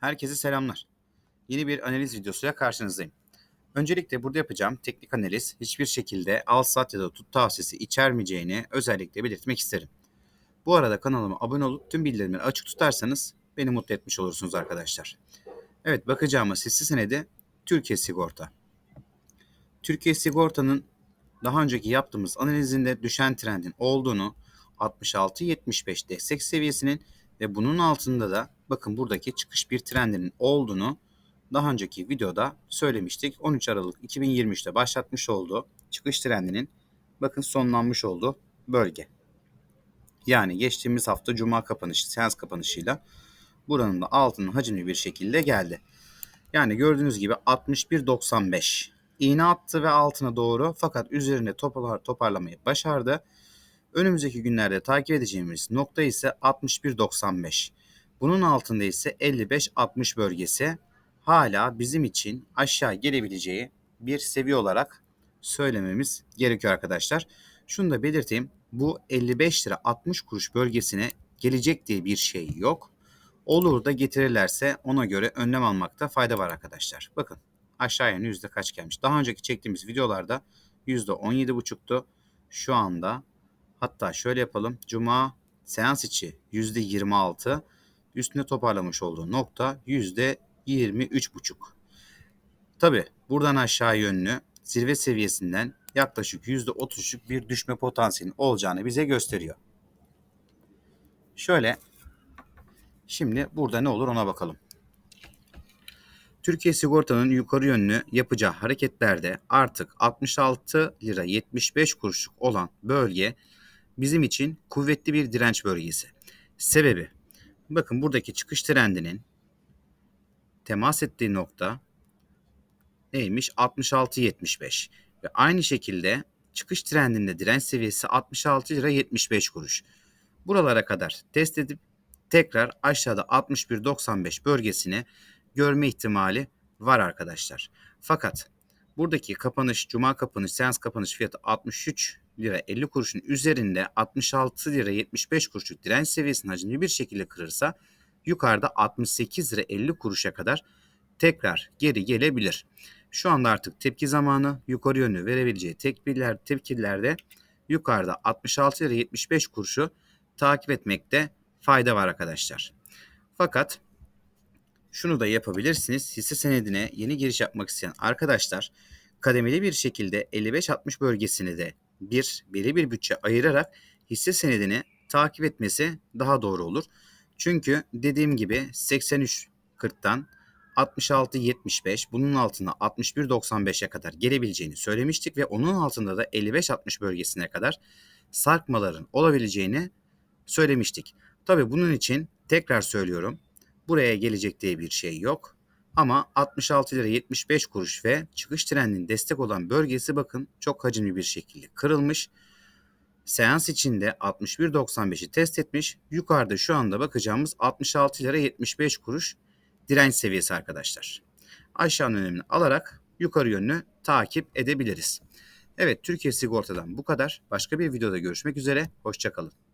Herkese selamlar. Yeni bir analiz videosuyla karşınızdayım. Öncelikle burada yapacağım teknik analiz hiçbir şekilde al sat ya da tut tavsiyesi içermeyeceğini özellikle belirtmek isterim. Bu arada kanalıma abone olup tüm bildirimleri açık tutarsanız beni mutlu etmiş olursunuz arkadaşlar. Evet bakacağımız hisse senedi Türkiye Sigorta. Türkiye Sigorta'nın daha önceki yaptığımız analizinde düşen trendin olduğunu 66-75 destek seviyesinin ve bunun altında da bakın buradaki çıkış bir trendinin olduğunu daha önceki videoda söylemiştik. 13 Aralık 2023'te başlatmış olduğu çıkış trendinin bakın sonlanmış olduğu bölge. Yani geçtiğimiz hafta cuma kapanışı, seans kapanışıyla buranın da altının hacimli bir şekilde geldi. Yani gördüğünüz gibi 61.95 iğne attı ve altına doğru fakat üzerine topar, toparlamayı başardı. Önümüzdeki günlerde takip edeceğimiz nokta ise 61.95. Bunun altında ise 55-60 bölgesi hala bizim için aşağı gelebileceği bir seviye olarak söylememiz gerekiyor arkadaşlar. Şunu da belirteyim. Bu 55 lira 60 kuruş bölgesine gelecek diye bir şey yok. Olur da getirirlerse ona göre önlem almakta fayda var arkadaşlar. Bakın aşağı yönlü yüzde kaç gelmiş. Daha önceki çektiğimiz videolarda yüzde 17,5'tu. Şu anda hatta şöyle yapalım. Cuma seans içi yüzde 26 üstüne toparlamış olduğu nokta yüzde 23,5. Tabi buradan aşağı yönlü zirve seviyesinden yaklaşık %33'lük bir düşme potansiyeli olacağını bize gösteriyor. Şöyle şimdi burada ne olur ona bakalım. Türkiye Sigorta'nın yukarı yönlü yapacağı hareketlerde artık 66 lira 75 kuruşluk olan bölge bizim için kuvvetli bir direnç bölgesi. Sebebi bakın buradaki çıkış trendinin temas ettiği nokta neymiş? 66.75 ve aynı şekilde çıkış trendinde direnç seviyesi 66 lira 75 kuruş. Buralara kadar test edip tekrar aşağıda 61.95 bölgesine görme ihtimali var arkadaşlar. Fakat buradaki kapanış, cuma kapanış, seans kapanış fiyatı 63 lira 50 kuruşun üzerinde 66 lira 75 kuruşluk direnç seviyesini hacimli bir şekilde kırırsa yukarıda 68 lira 50 kuruşa kadar tekrar geri gelebilir. Şu anda artık tepki zamanı yukarı yönlü verebileceği tepkiler, tepkilerde yukarıda 66 lira 75 kuruşu takip etmekte fayda var arkadaşlar. Fakat şunu da yapabilirsiniz. Hisse senedine yeni giriş yapmak isteyen arkadaşlar kademeli bir şekilde 55-60 bölgesini de bir belli bir bütçe ayırarak hisse senedini takip etmesi daha doğru olur. Çünkü dediğim gibi 83.40'tan 66.75 bunun altına 61.95'e kadar gelebileceğini söylemiştik ve onun altında da 55-60 bölgesine kadar sarkmaların olabileceğini söylemiştik. Tabi bunun için tekrar söylüyorum buraya gelecek diye bir şey yok. Ama 66 lira 75 kuruş ve çıkış trendinin destek olan bölgesi bakın çok hacimli bir şekilde kırılmış. Seans içinde 61.95'i test etmiş. Yukarıda şu anda bakacağımız 66 lira 75 kuruş direnç seviyesi arkadaşlar. Aşağı önemini alarak yukarı yönlü takip edebiliriz. Evet Türkiye Sigorta'dan bu kadar. Başka bir videoda görüşmek üzere. Hoşçakalın.